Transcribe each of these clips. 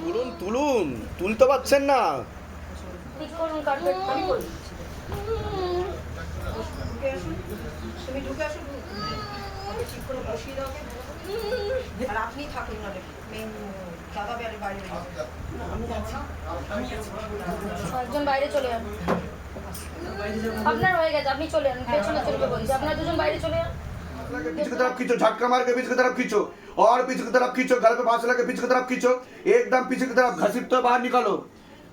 তুলুন তুলুন, তুলতে পারছেন না। আপনি থাকুন একজন বাইরে চলে আপনার হয়ে গেছে, আপনি চলে যান, পেছনে চলবে বলছি। আপনার দুজন বাইরে চলে যান। पीछे की तरफ खींचो झटका मार के पीछे की तरफ खींचो और पीछे की तरफ खींचो गले पे फांस लगे पीछे की तरफ खींचो एकदम पीछे की तरफ घसीटते हुए बाहर निकालो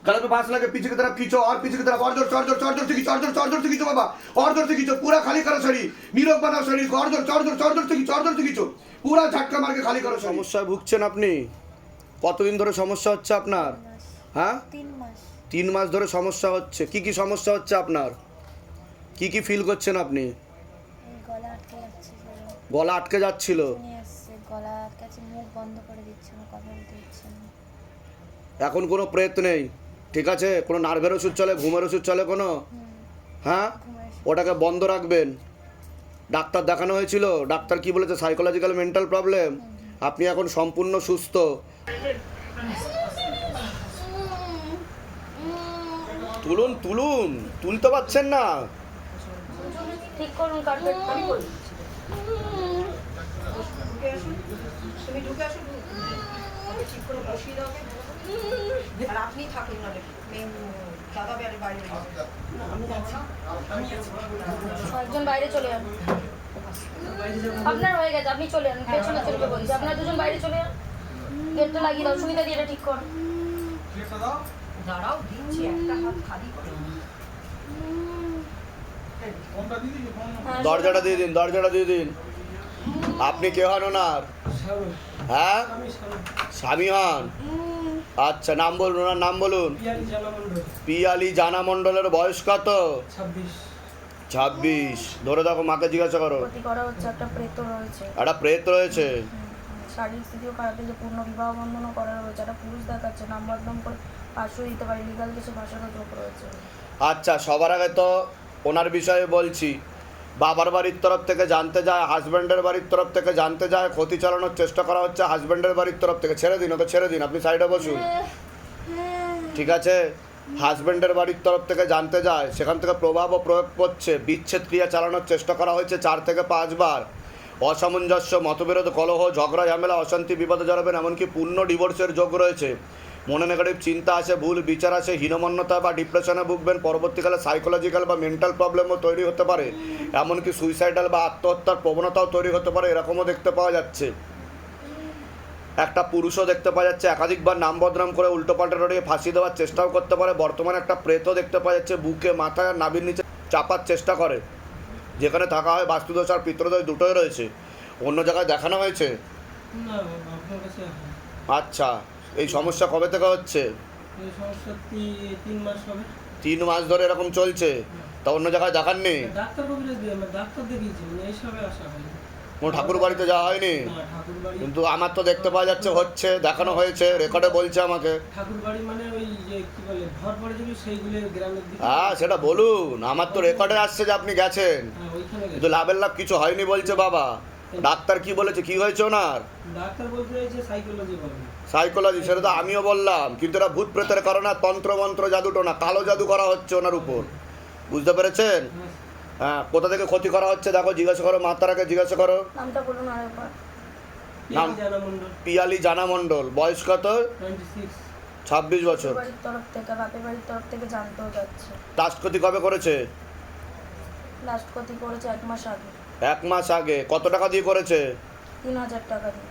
गले पे फांस लगे पीछे की तरफ खींचो और पीछे की तरफ और जोर और जोर और जोर से खींचो और जोर और जोर से खींचो बाबा और जोर से खींचो पूरा खाली करो शरीर नीरव बनाओ शरीर को और जोर और जोर और जोर से खींचो और जोर से खींचो पूरा झटका मार के खाली करो সমস্যায় ভুগছেন আপনি কতদিন ধরে সমস্যা হচ্ছে আপনার হ্যাঁ তিন মাস তিন মাস ধরে সমস্যা হচ্ছে কি কি সমস্যা হচ্ছে আপনার কি কি ফিল করছেন আপনি গলা আটকে যাচ্ছিল। গলা আটকে মুখ বন্ধ করে দিচ্ছে না কথা বলতে দিচ্ছে না। এখন কোনো প্রেত নেই ঠিক আছে? কোনো নার্ভের ওষুধ চলে ঘুমের ওষুধ চলে কোনো? হ্যাঁ? ওটাকে বন্ধ রাখবেন। ডাক্তার দেখানো হয়েছিল ডাক্তার কি বলেছে? সাইকোলজিক্যাল মেন্টাল প্রবলেম আপনি এখন সম্পূর্ণ সুস্থ। তুলুন তুলুন তুলতে পারছেন না। ঠিক করুন কার্পেট আমি করে দিচ্ছি। ঢুকে তুমি ঢুকে ওকে ঠিক করে বসিয়ে দাও আর আপনি থাকুন না দাদা বাইরে চলে যান। আপনার হয়ে গেছে আপনি চলে যান। পেছনে চলবে বলছি। আপনার দুজন বাইরে চলে যান। গেটটা লাগিয়ে দাও। সুবিধা দিয়ে এটা ঠিক কর। দাঁড়াও দিচ্ছি একটা হাত খালি করে। হ্যাঁ, দরজাটা দিয়ে দিন দরজাটা দিয়ে দিন। আপনি কে হন ওনার? হ্যাঁ? স্বামী হন? আচ্ছা নাম বলুন ওনার নাম বলুন। পিয়ালি জানা মণ্ডলের বয়স কত? ছাব্বিশ। ধরে দেখো মাকে জিজ্ঞাসা করো। একটা প্রেত রয়েছে। শারীরিক স্থিতিও খারাপ পূর্ণ বিবাহ বন্ধনও করা রয়েছে। একটা পুরুষ দেখাচ্ছে নাম বদনাম করে পাশও দিতে পারে লিগাল কেসে ভাষারও যোগ রয়েছে। আচ্ছা সবার আগে তো ওনার বিষয়ে বলছি। বাবার বাড়ির তরফ থেকে জানতে যায় হাজব্যান্ডের বাড়ির তরফ থেকে জানতে যায়, ক্ষতি চালানোর চেষ্টা করা হচ্ছে হাজব্যান্ডের বাড়ির তরফ থেকে। ছেড়ে দিন, ওকে ছেড়ে দিন, আপনি সাইডে বসুন। ঠিক আছে? হাজব্যান্ডের বাড়ির তরফ থেকে জানতে যায়, সেখান থেকে প্রভাবও প্রয়োগ করছে বিচ্ছেদ ক্রিয়া চালানোর চেষ্টা করা হয়েছে চার থেকে পাঁচবার অসামঞ্জস্য, মতবিরোধ, কলহ, ঝগড়া, ঝামেলা, অশান্তি, বিপদে জড়াবেন, এমনকি পূর্ণ ডিভোর্সের যোগ রয়েছে। মনে নেগেটিভ চিন্তা আছে ভুল বিচার আছে হীনমন্যতা বা ডিপ্রেশনে ভুগবেন পরবর্তীকালে সাইকোলজিক্যাল বা মেন্টাল প্রবলেমও তৈরি হতে পারে। এমনকি সুইসাইডাল বা আত্মহত্যার প্রবণতাও তৈরি হতে পারে এরকমও দেখতে পাওয়া যাচ্ছে। একটা পুরুষও দেখতে পাওয়া যাচ্ছে একাধিকবার নাম বদনাম করে উল্টোপাল্টা রড়িয়ে ফাঁসি দেওয়ার চেষ্টাও করতে পারে বর্তমানে একটা প্রেতও দেখতে পাওয়া যাচ্ছে বুকে মাথায় আর নাভির নিচে চাপার চেষ্টা করে। যেখানে থাকা হয় বাস্তুদোষ আর পিত্রদোষ দুটোই রয়েছে। অন্য জায়গায় দেখানো হয়েছে। আচ্ছা। এই সমস্যা কবে থেকে হচ্ছে? এই সমস্যা তিন মাস হবে। তিন মাস ধরে এরকম চলছে? তা অন্য জায়গায় দেখাননি ডাক্তার কবিরাজ ডাক্তার দেখিয়েছি মানে এইসবে আসা কোনো ঠাকুর বাড়িতে যাওয়া হয়নি? কিন্তু আমার তো দেখতে পাওয়া যাচ্ছে হচ্ছে দেখানো হয়েছে রেকর্ডে বলছে আমাকে। হ্যাঁ সেটা বলুন। আমার তো রেকর্ডে আসছে যে আপনি গেছেন। হ্যাঁ। কিন্তু লাভের লাভ কিছু হয়নি বলছে বাবা। ডাক্তার কি বলেছে? কি হয়েছে ওনার? সাইকোলজি সেটা তো আমিও বললাম। কিন্তু এটা ভূত প্রেতের কারণে তন্ত্র মন্ত্র জাদুটো না কালো জাদু করা হচ্ছে ওনার উপর। বুঝতে পেরেছেন? হ্যাঁ কোথা থেকে ক্ষতি করা হচ্ছে দেখো জিজ্ঞাসা করো মাতারাকে জিজ্ঞাসা করো। নাম? জানা মন্ডল পিয়ালি জানা মণ্ডল। বয়স কত? ছাব্বিশ বছর। ক্ষতি কবে করেছে? লাস্ট ক্ষতি করেছে এক মাস আগে। এক মাস আগে কত টাকা দিয়ে করেছে? তিন হাজার টাকা দিয়ে।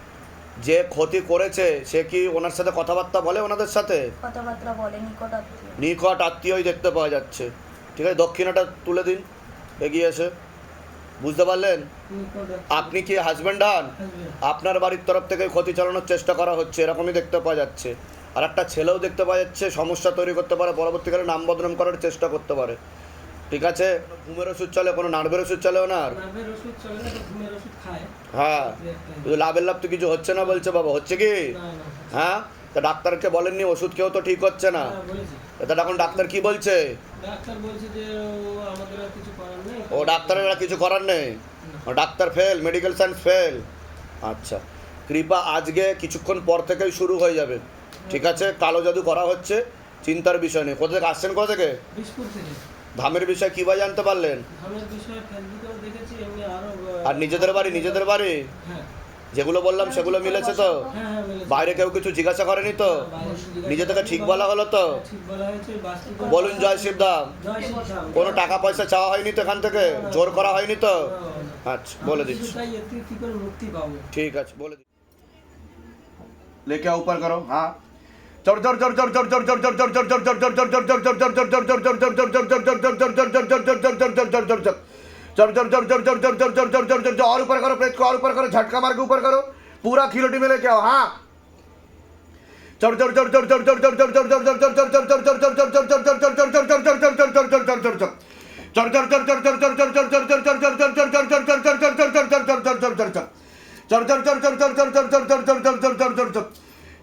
যে ক্ষতি করেছে সে কি ওনার সাথে কথাবার্তা বলে ওনাদের সাথে? কথাবার্তা বলে নিকট আত্মীয়। নিকট আত্মীয়ই দেখতে পাওয়া যাচ্ছে। ঠিক আছে দক্ষিণাটা তুলে দিন এগিয়ে এসে। বুঝতে পারলেন? আপনি কি হাজব্যান্ড হন? আপনার বাড়ির তরফ থেকে ক্ষতি চালানোর চেষ্টা করা হচ্ছে এরকমই দেখতে পাওয়া যাচ্ছে। আর একটা ছেলেও দেখতে পাওয়া যাচ্ছে সমস্যা তৈরি করতে পারে পরবর্তীকালে নাম বদনাম করার চেষ্টা করতে পারে। ঠিক আছে? ঘুমের ওষুধ চলে কোনো নার্ভের ওষুধ চলে ওনার? তো হ্যাঁ। লাভের লাভ তো কিছু হচ্ছে না বলছে বাবা হচ্ছে কি? হ্যাঁ? তা ডাক্তারকে বলেননি ওষুধ খেয়েও তো ঠিক হচ্ছে না। হ্যাঁ, এটা এখন ডাক্তার কি বলছে? ও ডাক্তারের আর কিছু করার নেই? Doctor fail medical science fail. আচ্ছা। কৃপা আজকে কিছুক্ষণ পর থেকেই শুরু হয়ে যাবে। ঠিক আছে? কালো জাদু করা হচ্ছে চিন্তার বিষয় নেই। কোথা থেকে আসছেন কোথা থেকে। ধামের বিষয় কি বা জানতে পারলেন? আর নিজেদের বাড়ি নিজেদের বাড়ি? যেগুলো বললাম সেগুলো মিলেছে তো? বাইরে কেউ কিছু জিজ্ঞাসা করেনি তো? নিজে থেকে ঠিক বলা হলো তো? বলুন জয় শিবদাম কোনো টাকা পয়সা চাওয়া হয়নি তো এখান থেকে? জোর করা হয়নি তো? আচ্ছা বলে দিচ্ছি। ঠিক আছে বলে দিচ্ছি। লেখা উপার করো হ্যাঁ। झटका मार के ऊपर करो पूरा खिलोटी में लेके आओ हाँ चढ़ चढ़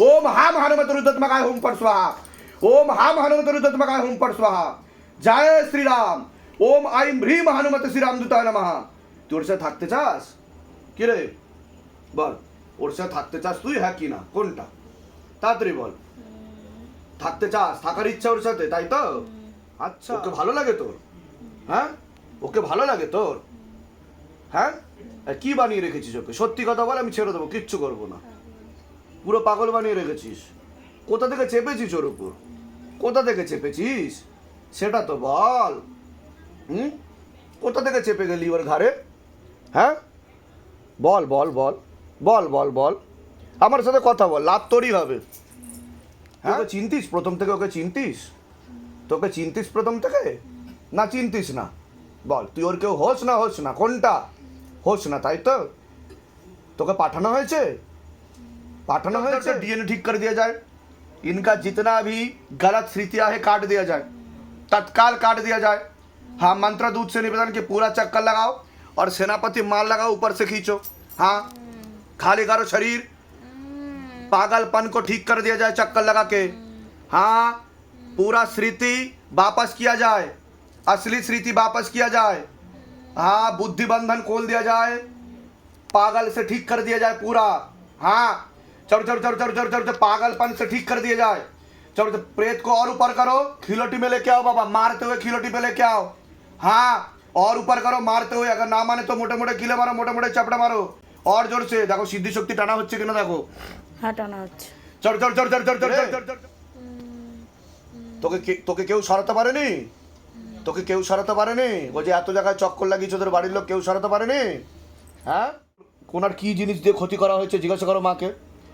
ओम हाम हनुमत रुद्रत्मकाय होम पर स्वाहा ओम हाम हनुमत रुद्रत्मकाय होम पर स्वाहा जय श्री राम ओम आईम ह्रीम हनुमत श्री রামদূতায় নমঃ তোর সাথে থাকতে চাস কি রে বল ওর সাথে থাকতে চাস তুই হ্যাঁ কি না কোনটা তাড়াতাড়ি বল থাকতে চাস থাকার ইচ্ছা ওর সাথে তাই তো আচ্ছা ওকে ভালো লাগে তোর হ্যাঁ ওকে ভালো লাগে তোর হ্যাঁ আর কি বানিয়ে রেখেছিস ওকে সত্যি কথা বল আমি ছেড়ে দেবো কিচ্ছু করবো না পুরো পাগল বানিয়ে রেখেছিস। কোথা থেকে চেপেছিস ওর উপর? কোথা থেকে চেপেছিস? সেটা তো বল। হুম? কোথা থেকে চেপে গেলি ওর ঘাড়ে? হ্যাঁ? বল বল বল বল বল বল। আমার সাথে কথা বল লাভ তোরই হবে। হ্যাঁ? চিনতিস প্রথম থেকে ওকে চিনতিস। তোকে চিনতিস প্রথম থেকে? না চিনতিস না। বল তুই ওর কেউ হোস না হোস না। কোনটা? হোস না তাই তো? তোকে পাঠানো হয়েছে? पाठाना हमें डीएनए ठीक कर दिया जाए। इनका जितना भी गलत स्थितियाँ है काट दिया जाए। तत्काल काट दिया जाए। हाँ मंत्र दूध से निवेदन के पूरा चक्कर लगाओ और सेनापति माल लगाओ ऊपर से खींचो। हाँ खाली करो शरीर। पागलपन को ठीक कर दिया जाए चक्कर लगा के। हाँ पूरा स्मृति वापस किया जाए। असली स्मृति वापस किया जाए। हाँ बुद्धि बंधन खोल दिया जाए। पागल से ठीक कर दिया जाए पूरा। हाँ चढ़ चढ़ चढ़ चढ़ चढ़ चढ़ पागलपन से ठीक कर दिया जाए चढ़ प्रेत को और ऊपर करो खिलोटी में लेके आओ बाबा मारते हुए खिलोटी पे लेके आओ हाँ और ऊपर करो मारते हुए अगर ना माने तो मोटे मोटे किले मारो मोटे मोटे चपड़ा मारो और जोर से দেখো সিদ্ধি শক্তি টানা হচ্ছে কিনা দেখো হ্যাঁ টানা হচ্ছে চড় চড় চড় চড় চড় চড় চড় তোকে তোকে কেউ সরাতে পারেনি তোকে কেউ সরাতে পারেনি ওই যে এত জায়গায় চক্কর লাগিয়েছে তোদের বাড়ির লোক কেউ সরাতে পারেনি হ্যাঁ কোনার কি জিনিস দিয়ে ক্ষতি করা হয়েছে জিজ্ঞাসা করো মাকে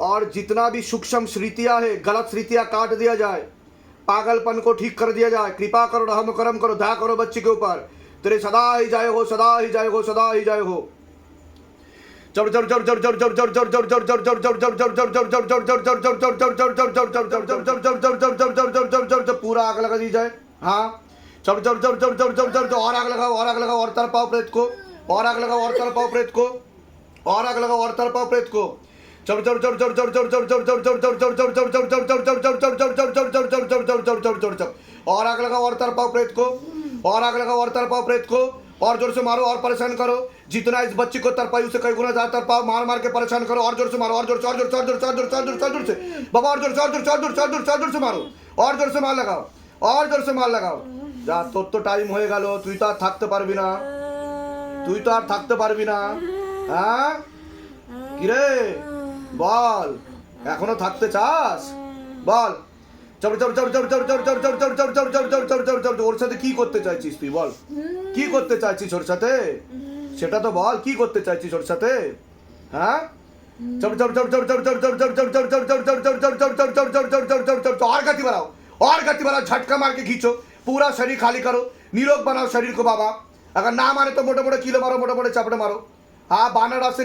और जितना भी सूक्ष्म स्मृतियाँ है गलत स्मृतियाँ काट दिया जाए पागलपन को ठीक कर दिया जाए कृपा करो रहम करम करो धा करो बच्चे के ऊपर तेरे सदा ही जाए हो सदा ही जाए हो सदा ही जाए हो पूरा आग लगा दी जाए हाँ जब जब जब जब जब जब जब और आग लगाओ और आग लगाओ और तरफ़ आओ प्रेत को और आग लगाओ और तरफ़ आओ प्रेत को और आग लगाओ और तरफ़ आओ प्रेत को चढ़ चढ़ चढ़ चढ़ चढ़ चढ़ चढ़ चढ़ चढ़ चढ़ चढ़ चढ़ चढ़ चढ़ चढ़ चढ़ चढ़ चढ़ चढ़ चढ़ चढ़ चढ़ चढ़ चढ़ चढ़ चढ़ चढ़ चढ़ चढ़ और आग लगाओ और तरफ पाओ प्रेत को और आग लगाओ और तरफ पाओ प्रेत को और जोर से मारो और परेशान करो जितना इस बच्चे को तरपाई उसे कई गुना ज्यादा तरपाओ मार मार के परेशान करो और जोर से मारो और जोर से और जोर से और जोर से और जोर से और जोर से और जोर से बाबा और जोर से और जोर से और जोर से और जोर से और जोर से मारो और जोर से मार लगाओ और जोर से मार लगाओ যা তোর তো টাইম হয়ে গেল তুই তো আর থাকতে পারবি না তুই তো আর থাকতে পারবি না হ্যাঁ কিরে বল এখনও থাকতে চাস বল চল চল চল চল চল চল চল চল চল চল চল চল চল চল চল চল ওর সাথে কি করতে চাইছিস তুই বল কি করতে চাইছিস ওর সাথে সেটা তো বল কি করতে চাইছিস ওর সাথে হ্যাঁ চল চল চল চল চল চল চল চল চল চল চল চল চল চল চল চল चल चल चल चल चल चल और गति बढ़ाओ और गति बढ़ाओ झटका मार के खींचो पूरा शरीर खाली करो निरोग बनाओ शरीर को बाबा अगर ना मारे तो मोटे मोटे किलो मारो मोटे मोटे चपड़े मारो हाँ बानर रास्ते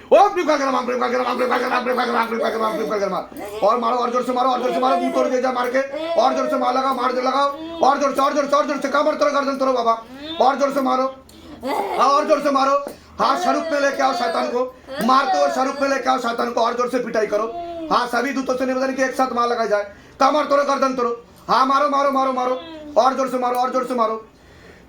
और मारो और ज़ोर से मारो और ज़ोर से मारो मुँह तोड़ दे जा मार के और ज़ोर से मार लगा मार दे लगाओ और ज़ोर से और ज़ोर से और ज़ोर से कमर गर्दन तोड़ो बाबा और ज़ोर से मारो और ज़ोर से मारो हाँ शाहरुख में लेके आओ शैतान को मारते हो शाहरुख में लेके आओ शैतान को और ज़ोर से पिटाई करो हाँ सभी दूतों से निवेदन की एक साथ मार लगा जाए कमर तोड़ो गर्दन तोड़ो हाँ मारो मारो मारो मारो और ज़ोर से मारो और ज़ोर से मारो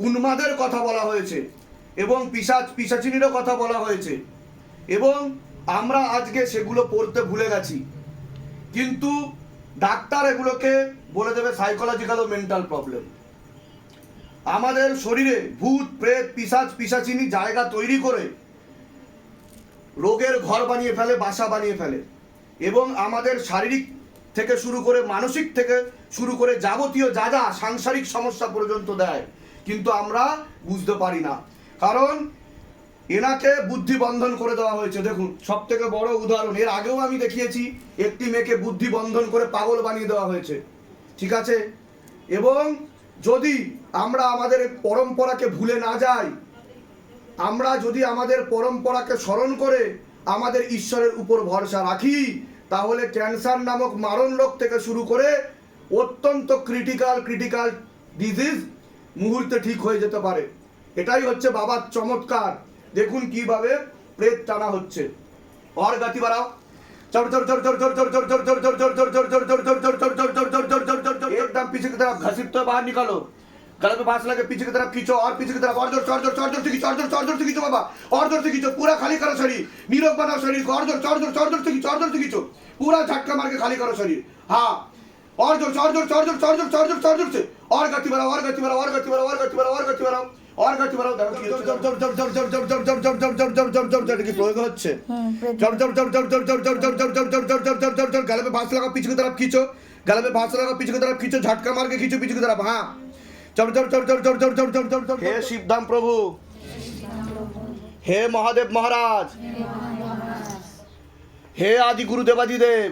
উন্মাদের কথা বলা হয়েছে এবং পিসাচ পিসাচিনীরও কথা বলা হয়েছে। এবং আমরা আজকে সেগুলো পড়তে ভুলে গেছি। কিন্তু ডাক্তার এগুলোকে বলে দেবে সাইকোলজিক্যাল ও মেন্টাল প্রবলেম আমাদের শরীরে ভূত, প্রেত পিসাচ পিসাচিনি জায়গা তৈরি করে রোগের ঘর বানিয়ে ফেলে, বাসা বানিয়ে ফেলে। এবং আমাদের শারীরিক থেকে শুরু করে মানসিক থেকে শুরু করে যাবতীয় যা যা সাংসারিক সমস্যা পর্যন্ত দেয় কিন্তু আমরা বুঝতে পারি না। কারণ এনাকে বুদ্ধি বন্ধন করে দেওয়া হয়েছে। দেখুন সব থেকে বড় উদাহরণ, এর আগেও আমি দেখিয়েছি, একটি মেয়েকে বুদ্ধি বন্ধন করে পাগল বানিয়ে দেওয়া হয়েছে। ঠিক আছে? এবং যদি আমরা আমাদের পরম্পরাকে ভুলে না যাই, আমরা যদি আমাদের পরম্পরাকে স্মরণ করে আমাদের ঈশ্বরের উপর ভরসা রাখি, তাহলে ক্যান্সার নামক মারণ রোগ থেকে শুরু করে অত্যন্ত ক্রিটিক্যাল ক্রিটিক্যাল ডিজিজ মুহূর্তে ঠিক হয়ে যেতে পারে এটাই হচ্ছে বাবার চমৎকার দেখুন কিভাবে প্রেত টানা হচ্ছে और गति बढ़ाओ चढ़ चढ़ चढ़ चढ़ चढ़ चढ़ चढ़ चढ़ चढ़ चढ़ चढ़ चढ़ चढ़ चढ़ चढ़ चढ़ चढ़ चढ़ चढ़ चढ़ चढ़ चढ़ चढ़ एकदम पीछे की तरफ घसीटते बाहर निकालो गले पे बांस लगे पीछे की तरफ खींचो और पीछे की तरफ और जोर चढ़ जोर चढ़ जोर से खींचो और जोर चढ़ जोर से खींचो बाबा और जोर से खींचो पूरा खाली करो शरीर नीरोग बनाओ शरीर को और जोर चढ़ जोर चढ़ जोर से खींचो और जोर से खींचो पूरा झटका मार के खाली करो शरीर हाँ और जोर चढ़ जोर चढ़ जोर चढ़ जोर चढ़ जोर चढ़ जोर से और गति बढ़ाओ और गति बढ़ाओ और गति बढ़ाओ और गति बढ़ाओ और गति बढ़ाओ और गति बढ़ाओ দেখো কি হচ্ছে। জব জব জব জব জব জব জব জব জব জব জব জব জব এটা কি প্রয়োগ হচ্ছে হুম প্রেত- जब जब जब जब जब जब जब जब जब जब जब जब जब जब जब गले पे फांस लगा पीछे की तरफ खींचो गले पे फांस लगा पीछे की तरफ खींचो झटका मार के खींचो पीछे की तरफ हाँ जब जब जब जब जब जब जब जब जब जब हे शिवधाम प्रभु हे महादेव महाराज हे आदि गुरु देवादिदेव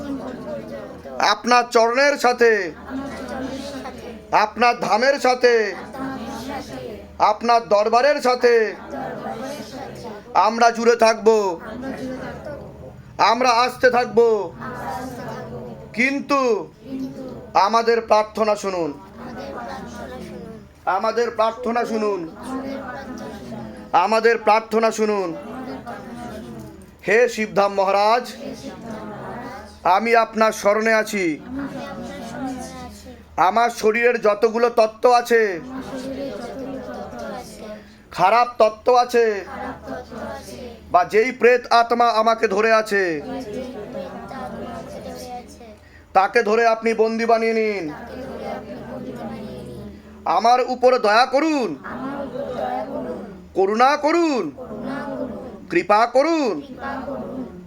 আপনার চরণের সাথে, আপনার ধামের সাথে, আপনার দরবারের সাথে আমরা জুড়ে থাকব। আমরা আসতে থাকব। কিন্তু আমাদের প্রার্থনা শুনুন। আমাদের প্রার্থনা শুনুন। আমাদের প্রার্থনা শুনুন। হে শিবধাম মহারাজ আমি আপনার স্মরণে আছি। আমার শরীরের যতগুলো তত্ত্ব আছে, খারাপ তত্ত্ব আছে, বা যেই প্রেত আত্মা আমাকে ধরে আছে, তাকে ধরে আপনি বন্দি বানিয়ে নিন। আমার উপর দয়া করুন, করুণা করুন, কৃপা করুন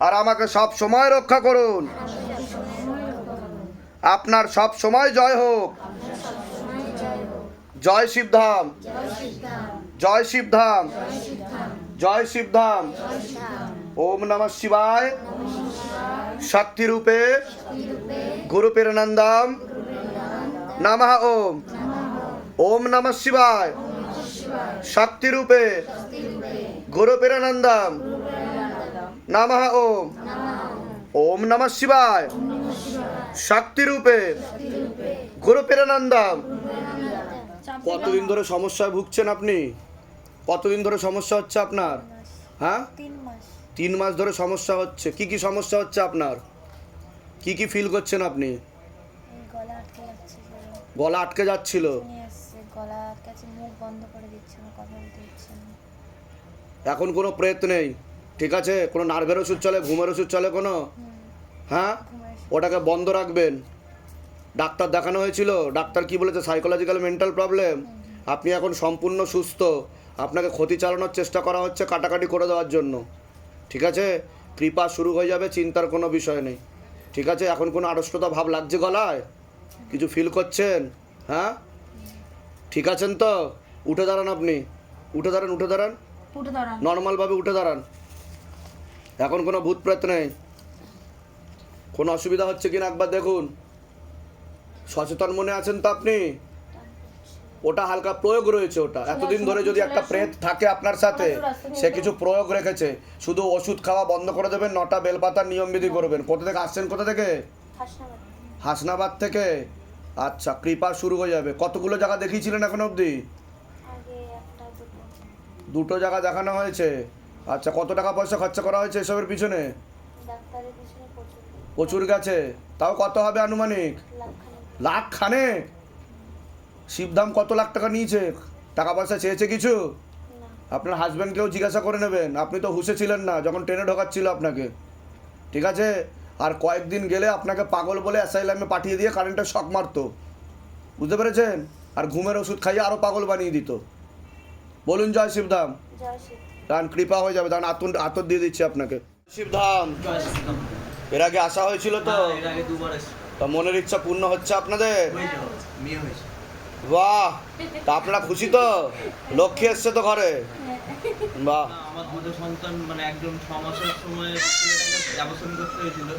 আর আমাকে সব সময় রক্ষা করুন। আপনার সব সময় জয় হোক। জয় শিবধাম। জয় শিবধাম। জয় শিবধাম। ওম নমঃ শিবায়। শক্তি রূপে গুরু পেরনন্দম নমঃ ওম। ওম নমঃ শিবায়। শক্তি রূপে গুরু পেরনন্দম নমঃ ওম ওম নমঃ শিবায় শক্তি রূপে গুরু পেরানন্দম কতদিন ধরে সমস্যায় ভুগছেন আপনি? কতদিন ধরে সমস্যা হচ্ছে আপনার? হ্যাঁ? তিন মাস ধরে সমস্যা হচ্ছে। কি কি সমস্যা হচ্ছে আপনার? কি কি ফিল করছেন আপনি? গলা আটকে যাচ্ছিল। এখন কোনো প্রেত নেই। ঠিক আছে? কোনো নার্ভের ওষুধ চলে ঘুমের ওষুধ চলে কোনো? হ্যাঁ? ওটাকে বন্ধ রাখবেন। ডাক্তার দেখানো হয়েছিল। ডাক্তার কি বলেছে? সাইকোলজিক্যাল মেন্টাল প্রবলেম আপনি এখন সম্পূর্ণ সুস্থ। আপনাকে ক্ষতি চালানোর চেষ্টা করা হচ্ছে কাটাকাটি করে দেওয়ার জন্য। ঠিক আছে? কৃপা শুরু হয়ে যাবে চিন্তার কোনো বিষয় নেই। ঠিক আছে? এখন কোনো আড়ষ্টতা ভাব লাগছে গলায়? কিছু ফিল করছেন? হ্যাঁ? ঠিক আছেন তো? উঠে দাঁড়ান আপনি। উঠে দাঁড়ান উঠে দাঁড়ান। নর্মালভাবে উঠে দাঁড়ান। এখন কোনো ভূত প্রেত নেই। কোনো অসুবিধা হচ্ছে কিনা একবার দেখুন। সচেতন মনে আছেন তো আপনি? ওটা হালকা প্রয়োগ রয়েছে ওটা। এতদিন ধরে যদি একটা প্রেত থাকে আপনার সাথে সে কিছু প্রয়োগ রেখেছে। শুধু ওষুধ খাওয়া বন্ধ করে দেবেন নটা বেলপাতার নিয়মবিধি করবেন। কোথা থেকে আসছেন কোথা থেকে? হাসনাবাদ। থেকে? আচ্ছা কৃপা শুরু হয়ে যাবে। কতগুলো জায়গা দেখিয়েছিলেন এখন অবধি? দুটো জায়গা দেখানো হয়েছে। আচ্ছা কত টাকা পয়সা খরচা করা হয়েছে এসবের পিছনে? প্রচুর গেছে। তাও কত হবে আনুমানিক? লাখ খানে শিবধাম কত লাখ টাকা নিয়েছে? টাকা পয়সা চেয়েছে কিছু? আপনার হাজব্যান্ডকেও জিজ্ঞাসা করে নেবেন। আপনি তো হুশে ছিলেন না যখন ট্রেনে ঢোকাচ্ছিল আপনাকে। ঠিক আছে? আর কয়েকদিন গেলে আপনাকে পাগল বলে অ্যাসাইলামে পাঠিয়ে দিয়ে কারেন্টের শক মারতো। বুঝতে পেরেছেন? আর ঘুমের ওষুধ খাইয়ে আরও পাগল বানিয়ে দিত। বলুন জয় শিবধাম জয় দান কৃপা হয়ে যাবে দান আতন আতর দিয়ে দিচ্ছি আপনাকে। শিবধাম এর আগে আসা হয়েছিল তো? হ্যাঁ। তা মনের ইচ্ছা পূর্ণ হচ্ছে আপনাদের। বাহ! তা আপনারা খুশি তো? লক্ষ্মী এসছে তো ঘরে? বাহ! সন্তান মানে একজন ছ মাসের সময় ছেলেটাকে করতে হয়েছিল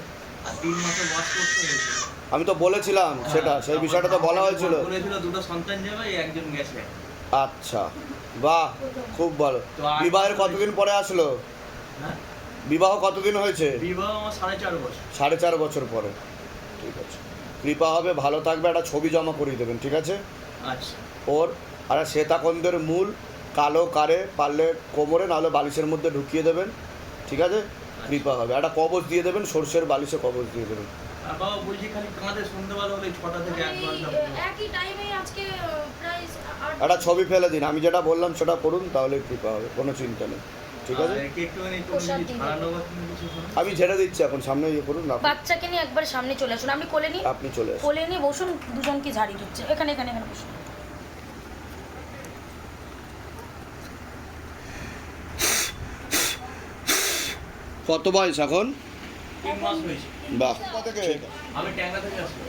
আর তিন মাসে ওয়াশ করতে হয়েছিল। আমি তো বলেছিলাম সেটা সেই বিষয়টা তো বলা হয়েছিল। বলেছিল দুটো সন্তান যাবে একজন গেছে। আচ্ছা। বাহ খুব ভালো। বিবাহের কতদিন পরে আসলো? হ্যাঁ? বিবাহ কতদিন হয়েছে? বিবাহ সাড়ে চার বছর। সাড়ে চার বছর পরে। ঠিক আছে। কৃপা হবে ভালো থাকবে একটা ছবি জমা করিয়ে দেবেন ঠিক আছে? আচ্ছা। ওর আর শ্বেতাকন্দের মূল কালো কারে পারলে কোমরে নাহলে বালিশের মধ্যে ঢুকিয়ে দেবেন ঠিক আছে? কৃপা হবে। একটা কবচ দিয়ে দেবেন সর্ষের বালিশে কবচ দিয়ে দেবেন। আর বাবা বলছি খালি সন্ধ্যেবেলা হলে ছটা থেকে এক ঘণ্টা একই টাইমে আজকে প্রায় একটা ছবি ফেলে দিন। আমি যেটা বললাম সেটা করুন তাহলে কৃপা হবে কোনো চিন্তা নেই। ঠিক আছে। আমি ছেড়ে দিচ্ছি এখন সামনে ইয়ে করুন বাচ্চাকে নিয়ে একবার সামনে চলে আসুন। আপনি কোলে নিন। আপনি চলে আসুন। কোলে নিয়ে বসুন দুজনকে ঝাড়ি দিচ্ছে এখানে এখানে এখানে বসুন। কত বয়স এখন? তিন মাস হয়েছে। বাহ। আমি ট্যাংরা থেকে আসছি।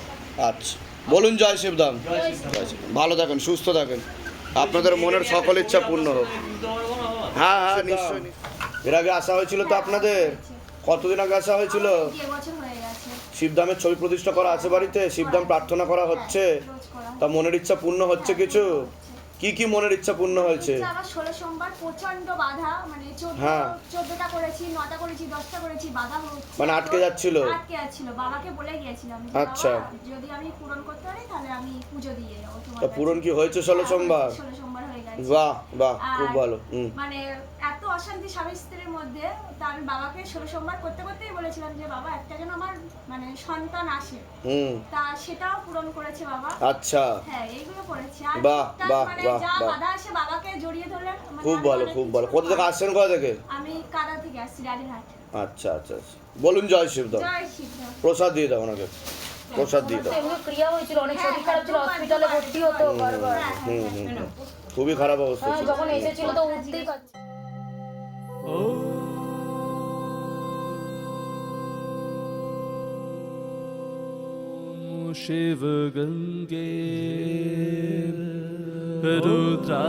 আচ্ছা। বলুন জয় শিবধাম। ভালো থাকেন সুস্থ থাকেন। আপনাদের মনের সকল ইচ্ছা পূর্ণ হোক? হ্যাঁ হ্যাঁ নিশ্চয়ই। এর আগে আসা হয়েছিল তো আপনাদের? কতদিন আগে আসা হয়েছিল? দিয়ে বছর হয়ে গেছে শিবধামের ছবি প্রতিষ্ঠা করা আছে বাড়িতে? শিবধাম প্রার্থনা করা হচ্ছে? তা মনের ইচ্ছা পূর্ণ হচ্ছে কিছু? কি কি মনের ইচ্ছা পূর্ণ হয়েছে আমার ষোলো সোমবার প্রচণ্ড বাধা মানে হ্যাঁ। চোদ্দটা করেছি নটা করেছি দশটা করেছি বাধা হচ্ছে মানে আটকে যাচ্ছিল? আটকে যাচ্ছিল বাবাকে বলে গিয়েছিলাম আচ্ছা। যদি আমি পূরণ করতে পারি তাহলে আমি পুজো দিয়ে যাব পূরণ কি হয়েছে ষোলো সোমবার হ্যাঁ, ষোলো সোমবার গেছে বাহ বাহ খুব ভালো মানে এত অশান্তি স্বামী স্ত্রীর মধ্যে তা আমি বাবাকে ষোলো সোমবার করতে করতেই বলেছিলাম যে বাবা একটা যেন আমার মানে সন্তান আসে। তা সেটাও পূরণ করেছে বাবা। আচ্ছা। হ্যাঁ এইগুলো করেছি। আর বাহ, বাহ, মানে বাহ। বাধা আসে বাবাকে জড়িয়ে ধরলেন মানে খুব ভালো খুব ভালো। কোথা থেকে আসছেন কোথা থেকে? আমি কাদা থেকে আসছি রানীহাট আচ্ছা আচ্ছা আচ্ছা। বলুন জয় শিবধাম জয় শিবরাম প্রসাদ দিয়ে দাও ওনাকে। প্রসাদ দিয়ে হয়েছিল অনেক ভর্তি হতো হুম হুম খুবই খারাপ অবস্থা হ্যাঁ, ছিল। যখন এসেছিল রুদ্রা